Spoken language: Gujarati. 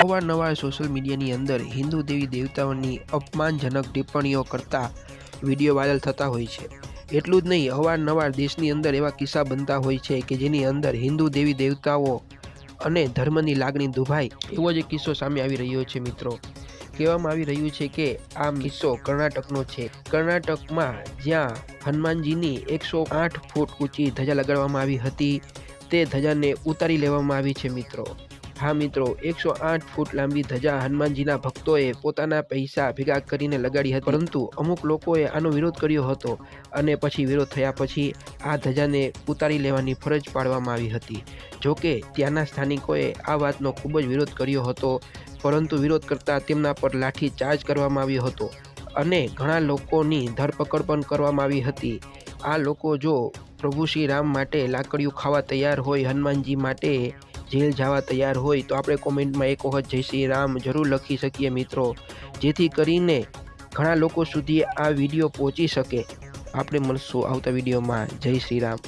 અવારનવાર સોશિયલ મીડિયાની અંદર હિન્દુ દેવી દેવતાઓની અપમાનજનક ટિપ્પણીઓ કરતા વીડિયો વાયરલ થતા હોય છે. એટલું જ નહીં અવારનવાર દેશની અંદર એવા કિસ્સા બનતા હોય છે કે જેની અંદર હિન્દુ દેવી દેવતાઓ અને ધર્મની લાગણી દુભાય એવો જ કિસ્સો સામે આવી રહ્યો છે મિત્રો. કહેવામાં આવી રહ્યું છે કે આ કિસ્સો કર્ણાટકનો છે. કર્ણાટકમાં જ્યાં હનુમાનજીની એકસો આઠ ફૂટ ઊંચી ધજા લગાડવામાં આવી હતી, તે ધજાને ઉતારી લેવામાં આવી છે મિત્રો. હા મિત્રો, એકસો આઠ ફૂટ લાંબી ધજા હનુમાનજીના ભક્તોએ પોતાના પૈસા ભેગા કરીને લગાડી હતી. પરંતુ અમુક લોકોએ આનો વિરોધ કર્યો હતો અને પછી વિરોધ થયા પછી આ ધજાને ઉતારી લેવાની ફરજ પાડવામાં આવી હતી. જોકે ત્યાંના સ્થાનિકોએ આ વાતનો ખૂબ જ વિરોધ કર્યો હતો, પરંતુ વિરોધ કરતાં તેમના પર લાઠી ચાર્જ કરવામાં આવ્યો હતો અને ઘણા લોકોની ધરપકડ પણ કરવામાં આવી હતી. આ લોકો જો પ્રભુ શ્રી રામ માટે લાકડીઓ ખાવા તૈયાર હોય હનુમાનજી માટે જેલ જવા તૈયાર હોય તો આપણે કોમેન્ટમાં એક વખત જય શ્રી રામ જરૂર લખી શકીએ મિત્રો. જેથી કરીને ઘણા લોકો સુધી આ વીડિયો પહોંચી શકે. આપણે મળશું આવતા વિડીયોમાં. જય શ્રી રામ.